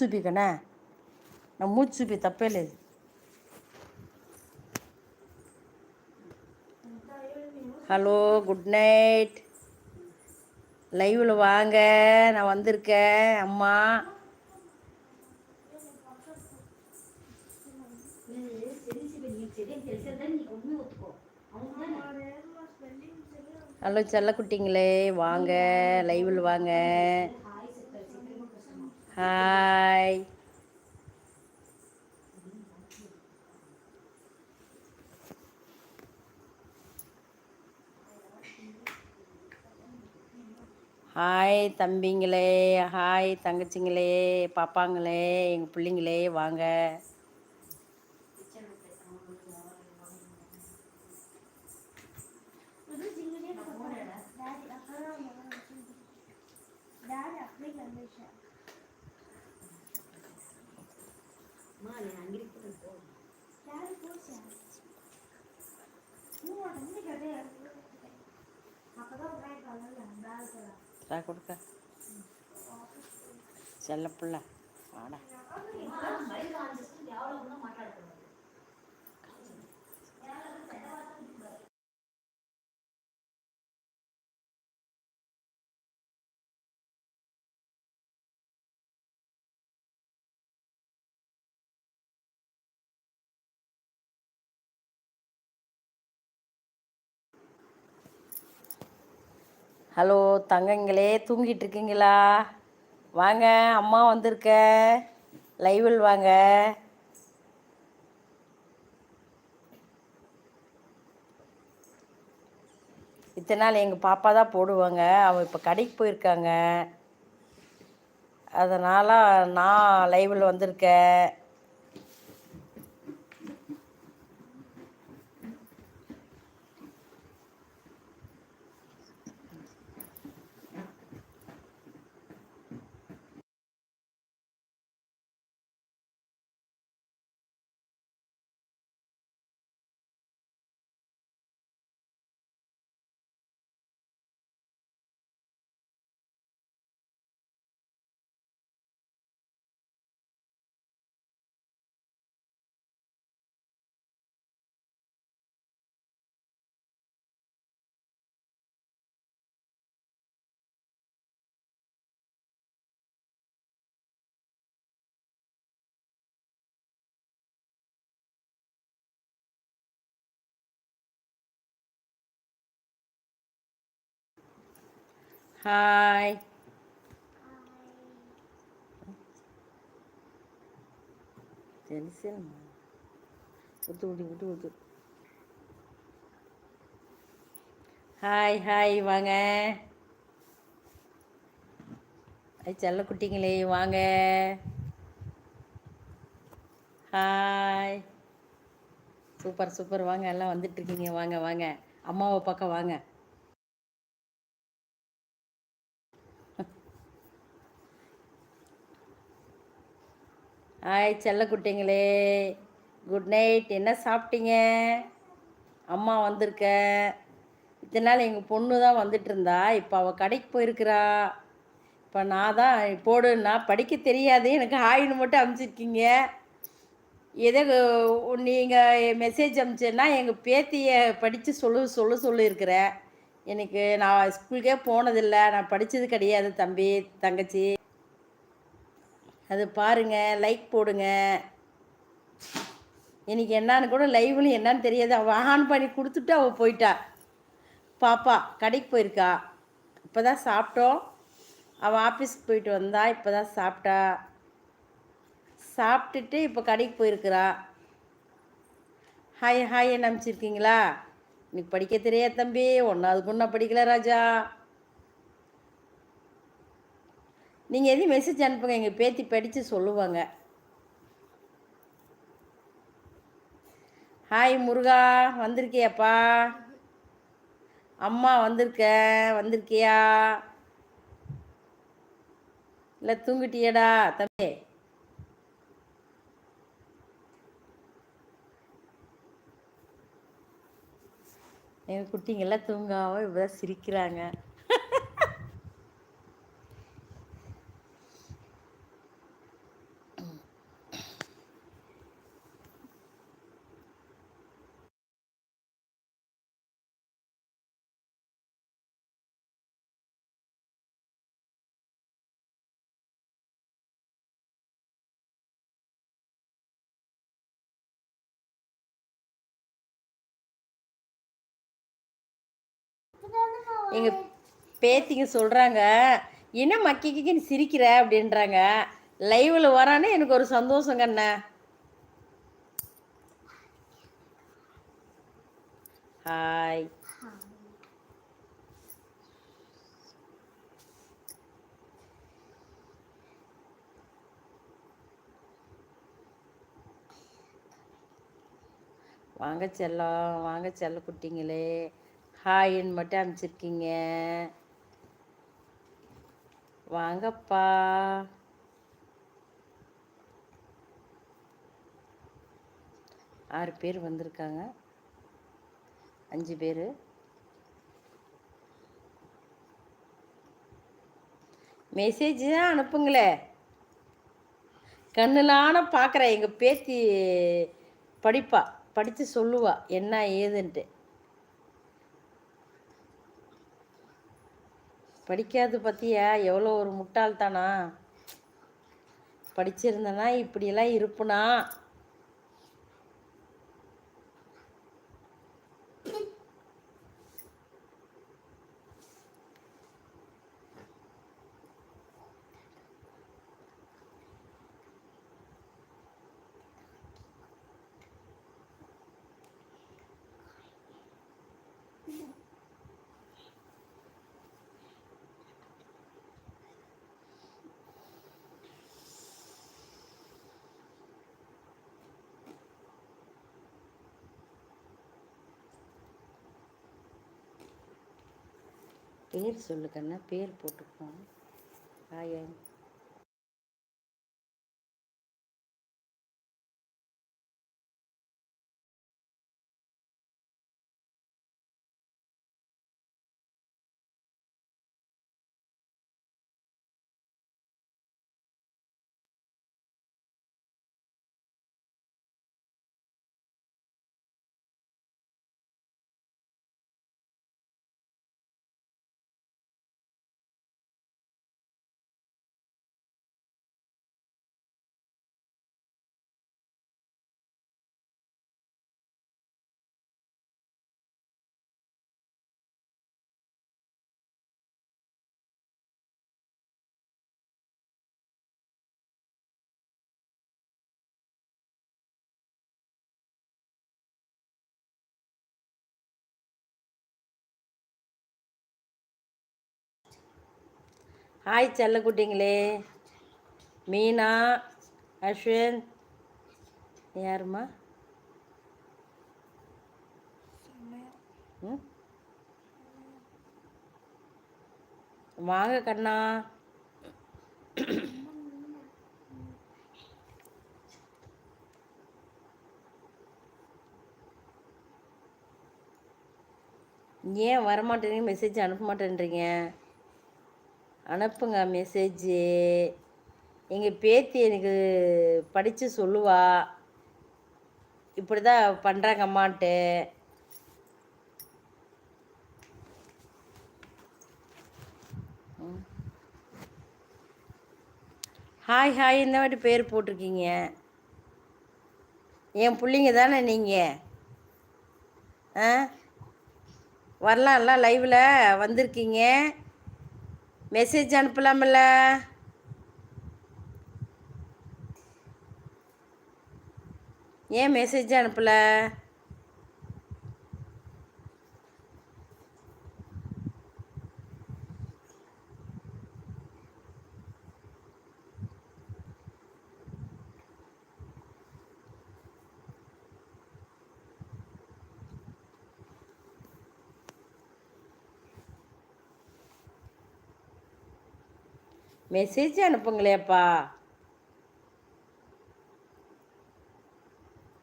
చూపికనా నా మూతి చూపి తప్పే లేదు ஹலோ குட் நைட் லைவில் வாங்க நான் வந்திருக்கேன் அம்மா ஹலோ செல்லக்குட்டிங்களே வாங்க லைவில் வாங்க ஹாய் ஹாய் தம்பிங்களே. ஹாய் தங்கச்சிங்களே பாப்பாங்களே எங்கள் பிள்ளைங்களே வாங்க தா கொடுக்க செல்ல பிள்ளை. வாடா. ஹலோ தங்கங்களே தூங்கிட்டு இருக்கீங்களா? வாங்க அம்மா வந்திருக்க. லைவில் வாங்க. இத்தனை நாள் எங்கள் பாப்பா தான் போடுவாங்க. அவள் இப்போ கடைக்கு போயிருக்காங்க. அதனால் நான் லைவில் வந்திருக்கேன். ஹாய் తెలిసేనమ్మా వద్దు వద్దు వద్దు వద్దు ஹாய் ஹாய் வாங்க ஐ செல்ல குட்டிங்களே வாங்க ஹாய் சூப்பர் சூப்பர் வாங்க எல்லாம் வந்துட்டுருக்கீங்க வாங்க வாங்க அம்மாவை பக்கம் வாங்க ஹாய் செல்லக்குட்டிங்களே குட் நைட் என்ன சாப்பிட்டீங்க? அம்மா வந்திருக்க. இத்தனை நாள் எங்கள் பொண்ணு தான் வந்துட்டு இருந்தா இப்போ அவள் கடைக்கு போயிருக்கிறா. இப்போ நான் தான் போடுன்னா படிக்க தெரியாது. எனக்கு ஹாயின்னு மட்டும் அனுப்பிச்சிருக்கீங்க எதோ நீங்கள் மெசேஜ் அனுப்பிச்சேன்னா எங்கள் பேத்தியை படித்து சொல்லு சொல்லு சொல்லியிருக்கிறேன் எனக்கு நான் ஸ்கூலுக்கே போனதில்லை. நான் படித்தது கிடையாது தம்பி தங்கச்சி. அது பாருங்கள் லைக் போடுங்க. இன்னைக்கு என்னான்னு கூட லைவ்லையும் என்னன்னு தெரியாது. அவள் ஆன் பண்ணி கொடுத்துட்டு அவள் போயிட்டா. பாப்பா கடைக்கு போயிருக்கா. இப்போ தான் சாப்பிட்டோம் அவள் ஆஃபீஸ்க்கு போயிட்டு வந்தா இப்போ தான் சாப்பிட்டா. சாப்பிட்டுட்டு இப்போ கடைக்கு போயிருக்கிறா. ஹாய் ஹாய் என்ன அனுப்பிச்சிருக்கீங்களா? இன்னைக்கு படிக்க தெரியாது தம்பி. ஒன்றாவது நான் படிக்கல ராஜா. நீங்கள் எதையும் மெசேஜ் அனுப்புங்க. எங்கள் பேத்தி படித்து சொல்லுவாங்க. ஹாய் முருகா வந்திருக்கியாப்பா? அம்மா வந்திருக்க வந்திருக்கியா? இல்லை தூங்கிட்டியடா தம்பி? எங்கள் குட்டிங்கெல்லாம் தூங்காமல் இப்போ சிரிக்கிறாங்க. எங்கள் பேத்திங்க சொல்கிறாங்க என்ன மக்கிக்கின்னு சிரிக்கிற? அப்படின்றாங்க. லைவில் வரானே எனக்கு ஒரு சந்தோஷம் அண்ணா ஹாய். வாங்க செல்லம் வாங்க செல்ல குட்டிங்களே ஹாயின்னு மட்டும் அனுப்பிச்சிருக்கீங்க வாங்கப்பா. ஆறு பேர் வந்திருக்காங்க. அஞ்சு பேர். மெசேஜ் தான் அனுப்புங்களே. கண்ணுலான பார்க்குறேன் எங்கள் பேத்தி படிப்பா படித்து சொல்லுவா என்ன ஏதுன்ட்டு. படிக்காது பற்றியா எவ்வளோ ஒரு முட்டாள்தானா? படிச்சிருந்தனா இப்படியெல்லாம் இருப்புனா? பேர் சொல்லு கண்ணா பேர் போட்டுக்குவோம். ஆயா. ஹாய் செல்லக்குட்டிங்களே. மீனா அஸ்வின். யாருமா ம்? வாங்க கண்ணா. ஏன் வரமாட்டேறீங்க மெசேஜ் அனுப்ப மாட்டேன்றீங்க? அனுப்புங்க மெசேஜு எங்கள் பேத்தி எனக்கு படித்து சொல்லுவா. இப்படி தான் பண்ணுறாங்க அம்மான்ட்டு. ஹாய் ஹாய் இந்த மாதிரி பேர் போட்டிருக்கீங்க. என் பிள்ளைங்க தானே நீங்கள் ஆ? வரலாம்ல லைவில் வந்திருக்கீங்க. மெசேஜ் அனுப்பலாம்ல? ஏன் மெசேஜ் அனுப்பலை? மெசேஜ் அனுப்புங்களேப்பா.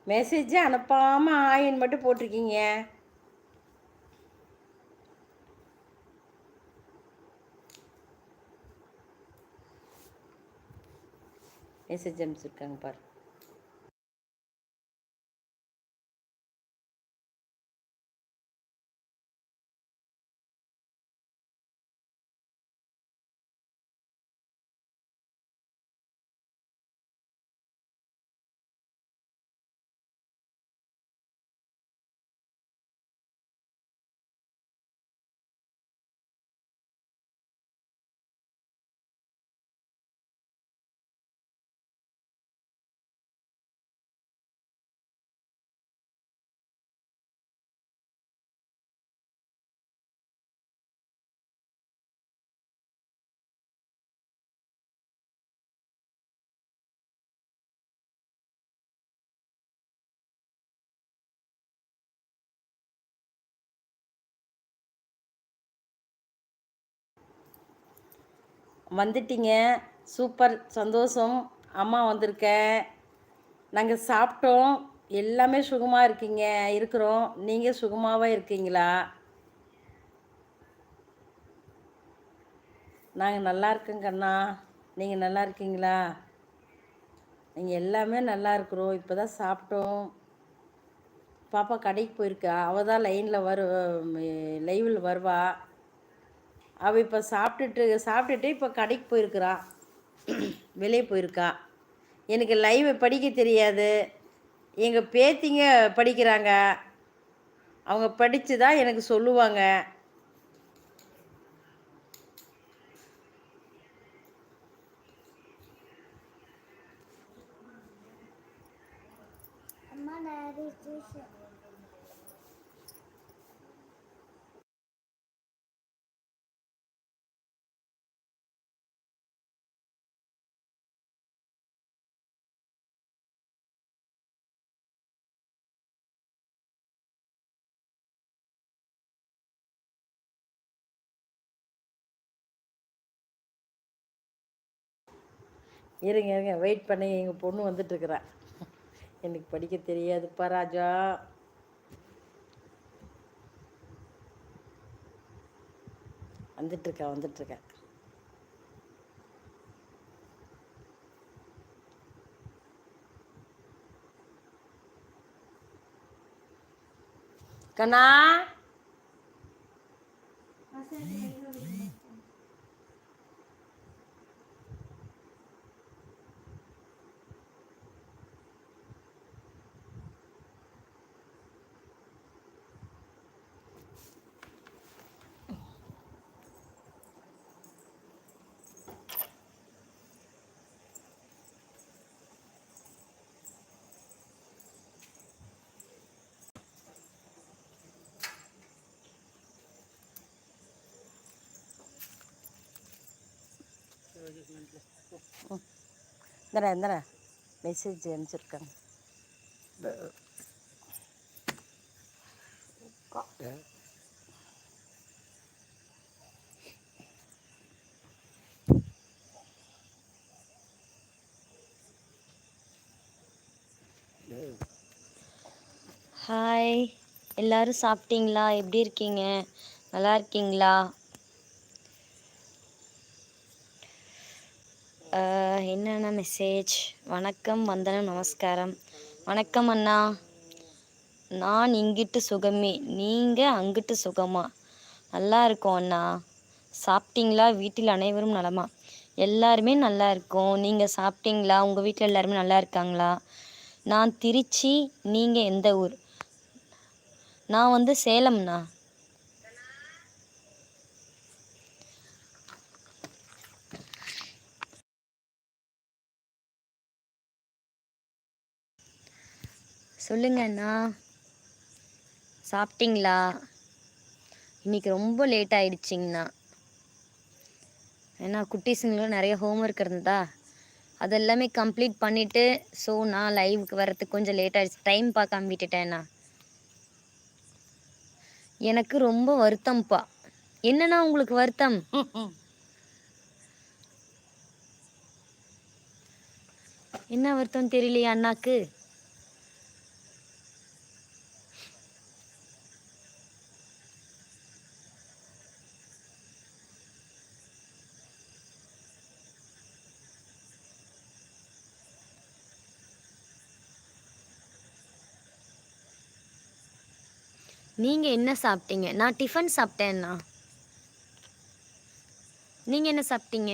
மெசேஜே அனுப்பாமல் ஆயின்னு மட்டும் போட்டிருக்கீங்க. மெசேஜ் அனுப்பிச்சிருக்காங்க பாரு. வந்துட்டீங்க. சூப்பர். சந்தோஷம். அம்மா வந்திருக்கேன் நாங்கள் சாப்பிட்டோம். எல்லாமே சுகமாக இருக்கீங்க. இருக்கிறோம். நீங்கள் சுகமாகவே இருக்கீங்களா? நாங்கள் நல்லா இருக்கோங்க அண்ணா. நீங்கள் நல்லா இருக்கீங்களா? நீங்கள் எல்லாமே நல்லா இருக்கிறோம். இப்போ தான் சாப்பிட்டோம். பாப்பா கடைக்கு போயிருக்கா. அவள் தான் லைனில் வரு லைவில் வருவா. அவள் இப்போ சாப்பிட்டுட்டு சாப்பிட்டுட்டு இப்போ கடைக்கு போயிருக்கிறா. வெளியே போயிருக்கா. எனக்கு லைவை படிக்க தெரியாது. எங்கள் பேத்திங்க படிக்கிறாங்க. அவங்க படித்து தான் எனக்கு சொல்லுவாங்க. இருங்க இருங்க. வெயிட் பண்ணி. எங்கள் பொண்ணு வந்துட்டுருக்குறா. எனக்கு படிக்க தெரியாதுப்பா ராஜா. வந்துட்டுருக்கா வந்துட்டுருக்கா. கண்ணா? இந்தடா இந்தடா. மெசேஜ் அனுப்பிச்சிருக்காங்க. ஹாய் எல்லாரும் சாப்பிட்டீங்களா? எப்படி இருக்கீங்க? நல்லா இருக்கீங்களா? என்னென்ன மெசேஜ் வணக்கம் வந்தனம் நமஸ்காரம். வணக்கம் அண்ணா. நான் இங்கிட்டு சுகமே. நீங்கள் அங்கிட்டு சுகமா? நல்லா இருக்கோம் அண்ணா. சாப்பிட்டீங்களா? வீட்டில் அனைவரும் நலமா? எல்லாருமே நல்லா இருக்கோம். நீங்கள் சாப்பிட்டீங்களா? உங்கள் வீட்டில் எல்லாருமே நல்லா இருக்காங்களா? நான் திருச்சி நீங்கள் எந்த ஊர்? நான் வந்து சேலம்ண்ணா சொல்லுங்க அண்ணா சாப்பிட்டீங்களா? இன்னைக்கு ரொம்ப லேட் ஆயிடுச்சிங்கண்ணா. ஏன்னா குட்டீஸுங்களும் நிறைய ஹோம்ஒர்க் இருந்ததா? அதெல்லாமே கம்ப்ளீட் பண்ணிவிட்டு ஸோ நான் லைவுக்கு வர்றதுக்கு கொஞ்சம் லேட் ஆகிடுச்சு டைம் பார்க்காம விட்டுட்டேண்ணா. எனக்கு ரொம்ப வருத்தம்ப்பா என்னண்ணா உங்களுக்கு வருத்தம்? என்ன வருத்தம் தெரியலையா அண்ணாக்கு? நீங்கள் என்ன சாப்பிட்டீங்க? நான் டிஃபன் சாப்பிட்டேன்னா? நீங்கள் என்ன சாப்பிட்டீங்க?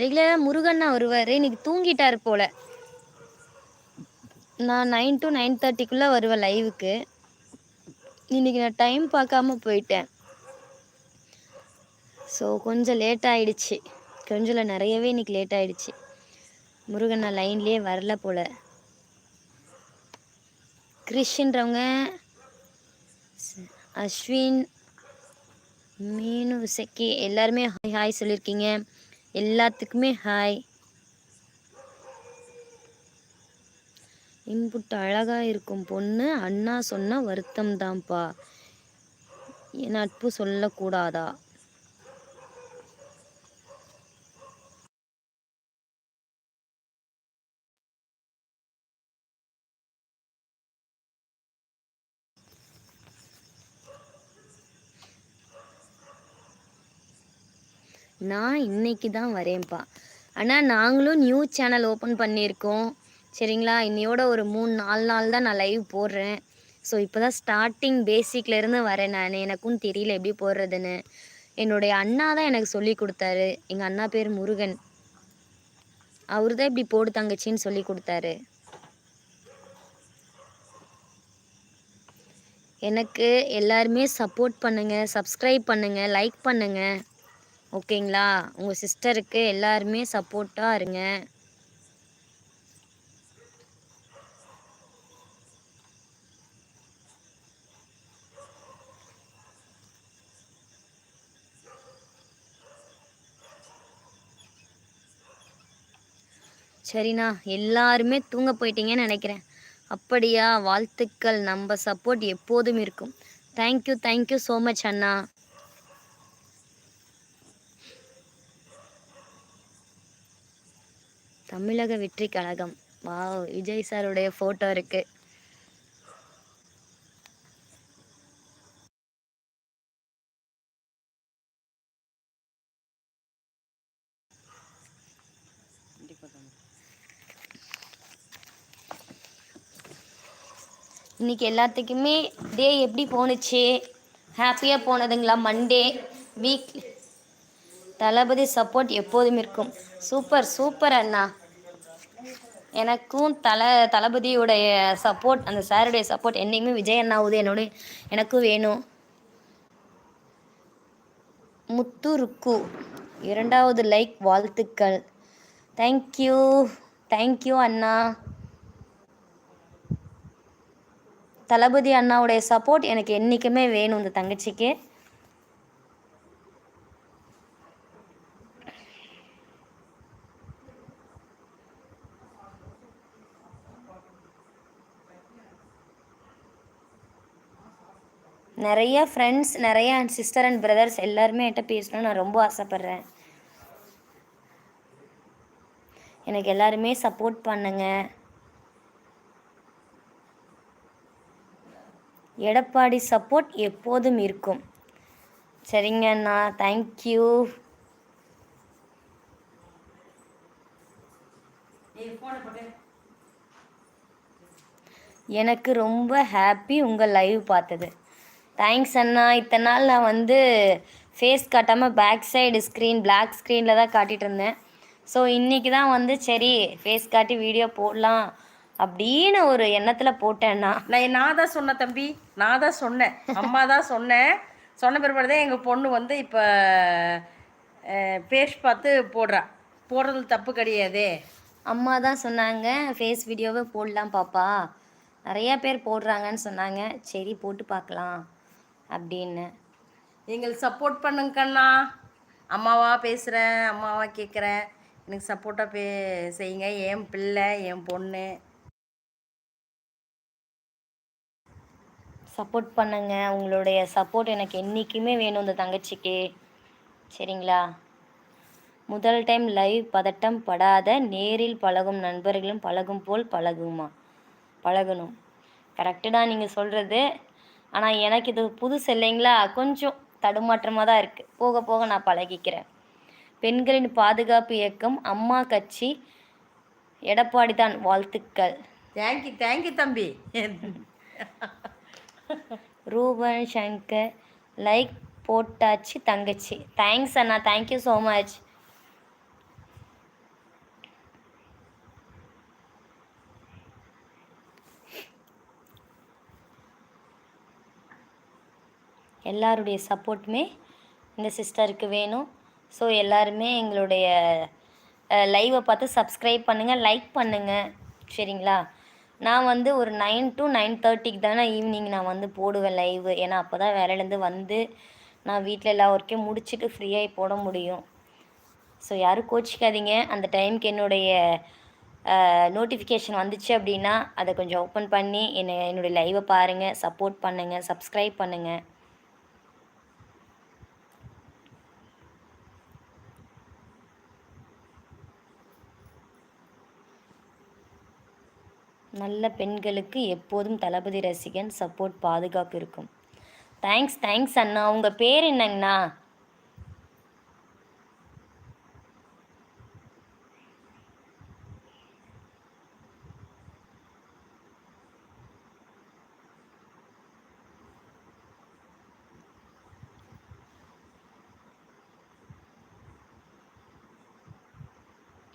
ரெகுலராக முருகண்ணா வருவார். இன்னைக்கு தூங்கிட்டார் போல. நான் நைன் டு நைன் தேர்ட்டிக்குள்ளே வருவேன் லைவுக்கு இன்னைக்கு நான் டைம் பார்க்காம போயிட்டேன். ஸோ கொஞ்சம் லேட் ஆகிடுச்சு கொஞ்சம் நிறையவே இன்றைக்கி லேட் ஆகிடுச்சு முருகன் நான் லைன்லேயே வரல போல். கிறிஷன்றவங்க அஸ்வின் மீனு விசக்கி எல்லாருமே ஹாய் ஹாய் சொல்லியிருக்கீங்க. எல்லாத்துக்குமே ஹாய் இன்புட் அழகா இருக்கும் பொண்ணு அண்ணா சொன்ன வருத்தம் தான்ப்பா என் நட்பு சொல்லக்கூடாதா? நான் இன்னைக்கு தான் வரேன்ப்பா. ஆனால் நாங்களும் நியூ சேனல் ஓப்பன் பண்ணியிருக்கோம். சரிங்களா? இன்னையோட ஒரு மூணு நாலு நாள் தான் நான் லைவ் போடுறேன். ஸோ இப்போ தான் ஸ்டார்டிங் பேசிக்லேருந்து வரேன் நான். எனக்கும் தெரியல எப்படி போடுறதுன்னு. என்னுடைய அண்ணா தான் எனக்கு சொல்லி கொடுத்தாரு. எங்கள் அண்ணா பேர் முருகன். அவர் தான் இப்படி போடு தங்கச்சின்னு சொல்லி கொடுத்தாரு. எனக்கு எல்லாருமே சப்போர்ட் பண்ணுங்கள் சப்ஸ்கிரைப் பண்ணுங்கள் லைக் பண்ணுங்கள் ஓகேங்களா உங்கள் சிஸ்டருக்கு எல்லாருமே சப்போர்ட்டாக இருங்க. சரிண்ணா எல்லாருமே தூங்க போயிட்டீங்கன்னு நினைக்கிறேன். அப்படியா வாழ்த்துக்கள். நம்ம சப்போர்ட் எப்போதும் இருக்கும். Thank you thank you so much அண்ணா. தமிழக வெற்றி கழகம் வாவ் விஜய் சாருடைய ஃபோட்டோ இருக்குது இன்றைக்கி எல்லாத்துக்குமே டே எப்படி போணுச்சு? ஹாப்பியாக போனதுங்களா? மண்டே வீக் தளபதி சப்போர்ட் எப்போதும் இருக்கும். சூப்பர் சூப்பர் அண்ணா. எனக்கும் தல தளபதியுடைய சப்போர்ட் அந்த சாருடைய சப்போர்ட் என்றைக்குமே விஜய் அண்ணாவுது என்னோட எனக்கும் வேணும். முத்து ருக்கு இரண்டாவது லைக் வாழ்த்துக்கள். தேங்க்யூ தேங்க்யூ அண்ணா. தளபதி அண்ணாவுடைய சப்போர்ட் எனக்கு என்றைக்குமே வேணும் இந்த தங்கச்சிக்கு. நிறைய ஃப்ரெண்ட்ஸ் நிறைய சிஸ்டர் அண்ட் பிரதர்ஸ் எல்லாருமே என்கிட்ட பேசணும்னு நான் ரொம்ப ஆசைப்பட்றேன். எனக்கு எல்லாருமே சப்போர்ட் பண்ணுங்கள் எடப்பாடி சப்போர்ட் எப்போதும் இருக்கும். சரிங்க அண்ணா தேங்க்யூ எனக்கு ரொம்ப ஹாப்பி உங்கள் லைவ் பார்த்தது. தேங்க்ஸ் அண்ணா. இத்தனை நாள் நான் வந்து ஃபேஸ் காட்டாமல் பேக் சைடு ஸ்க்ரீன் Black ஸ்க்ரீனில் தான் காட்டிகிட்டு இருந்தேன். ஸோ இன்றைக்கி தான் வந்து சரி ஃபேஸ் காட்டி வீடியோ போடலாம். அப்படின்னு ஒரு எண்ணத்தில் போட்டேன்னா. நான் நான் தான் சொன்னேன் தம்பி. நான் தான் சொன்னேன். அம்மா தான் சொன்னேன். சொன்ன பிற்பாடு தான் எங்கள் பொண்ணு வந்து இப்போ பேஸ் பார்த்து போடுறா. போடுறது தப்பு கிடையாதே. அம்மா தான் சொன்னாங்க ஃபேஸ் வீடியோவை போடலாம் பாப்பா. நிறையா பேர் போடுறாங்கன்னு சொன்னாங்க. சரி போட்டு பார்க்கலாம் அப்படின்னு. எங்களுக்கு சப்போர்ட் பண்ணுங்க கண்ணா. அம்மாவா பேசுகிறேன் அம்மாவா கேட்குறேன் எனக்கு சப்போர்ட்டாக பே செய்யுங்க. என் பிள்ளை என் பொண்ணு. சப்போர்ட் பண்ணுங்க. உங்களுடைய சப்போர்ட் எனக்கு என்றைக்குமே வேணும் இந்த தங்கச்சிக்கு. சரிங்களா? முதல் டைம் லைவ் பதட்டம் படாத நேரில் பழகும் நண்பர்களும் பழகும் போல் பழகுமா? பழகணும். கரெக்டு தான் நீங்கள் சொல்கிறது ஆனால் எனக்கு இது புதுசு இல்லைங்களா? கொஞ்சம் தடுமாற்றமாக தான் இருக்குது போக போக நான் பழகிக்கிறேன். பெண்களின் பாதுகாப்பு இயக்கம் அம்மா கட்சி எடப்பாடி தான் வாழ்த்துக்கள். தேங்க்யூ தேங்க்யூ தம்பி. ரூபன் சங்கர் லைக் போட்டாச்சு தங்கச்சி. தேங்க்ஸ் அண்ணா. தேங்க்யூ ஸோ மச் எல்லாருடைய சப்போர்ட்டுமே இந்த சிஸ்டருக்கு வேணும். ஸோ எல்லாருமே எங்களுடைய லைவை பார்த்து சப்ஸ்கிரைப் பண்ணுங்கள் லைக் பண்ணுங்கள் சரிங்களா? நான் வந்து ஒரு நைன் டு நைன் தேர்ட்டிக்கு தானே ஈவினிங் நான் வந்து போடுவேன் லைவ் ஏன்னா அப்போ தான் வேலையிலேருந்து வந்து நான் வீட்டில் எல்லா ஒர்க்கையும் முடிச்சுட்டு ஃப்ரீயாகி போட முடியும். ஸோ யாரும் கோச்சிக்காதீங்க. அந்த டைம்க்கு என்னுடைய நோட்டிஃபிகேஷன் வந்துச்சு அப்படின்னா அதை கொஞ்சம் ஓப்பன் பண்ணி என்னை என்னுடைய லைவை பாருங்கள் சப்போர்ட் பண்ணுங்கள் சப்ஸ்கிரைப் பண்ணுங்கள் நல்ல பெண்களுக்கு எப்போதும் தளபதி ரசிகன் சப்போர்ட் பாதுகாப்பு இருக்கும். தேங்க்ஸ் தேங்க்ஸ் அண்ணா. உங்கள் பேர் என்னங்கண்ணா?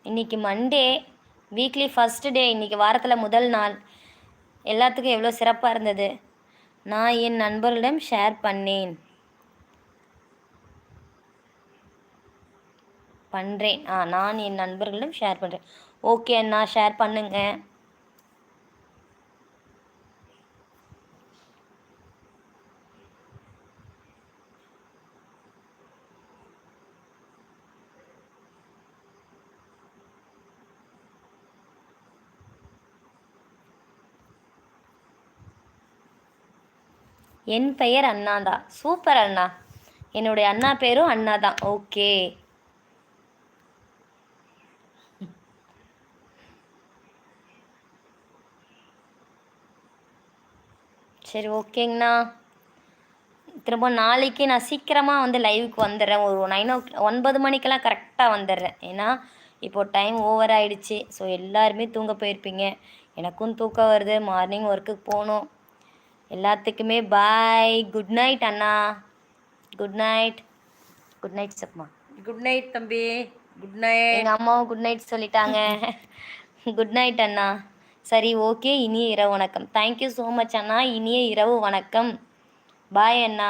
இன்னைக்கு மண்டே வீக்லி ஃபஸ்ட்டு டே இன்றைக்கி வாரத்தில் முதல் நாள். எல்லாத்துக்கும் எவ்வளோ சிறப்பாக இருந்தது? நான் என் நண்பர்களிடம் ஷேர் பண்ணேன். பண்ணுறேன் ஆ நான் என் நண்பர்களிடம் ஷேர் பண்ணுறேன் ஓகே அண்ணா ஷேர் பண்ணுங்கள் என் பெயர் அண்ணா தான் சூப்பர் அண்ணா. என்னுடைய அண்ணா பேரும் அண்ணா தான் ஓகே. சரி ஓகேங்கண்ணா. திரும்ப நாளைக்கு நான் சீக்கிரமாக வந்து லைவுக்கு வந்துடுறேன். ஒரு நைன் ஓ ஒன்பது மணிக்கெல்லாம் கரெக்டாக வந்துடுறேன். ஏன்னா இப்போ டைம் ஓவர் ஆகிடுச்சி ஸோ எல்லாருமே தூங்க போயிருப்பீங்க. எனக்கும் தூக்கம் வருது. மார்னிங் ஒர்க்குக்கு போகணும். எல்லாத்துக்குமே பாய் குட் நைட் அண்ணா. குட் நைட் குட் நைட் சப்மா. குட் நைட் தம்பி. குட் நைட் எங்கள் அம்மாவும் குட் நைட் சொல்லிட்டாங்க. குட் நைட் அண்ணா. சரி ஓகே இனிய இரவு வணக்கம். தேங்க்யூ ஸோ மச் அண்ணா. இனிய இரவு வணக்கம். பாய் அண்ணா.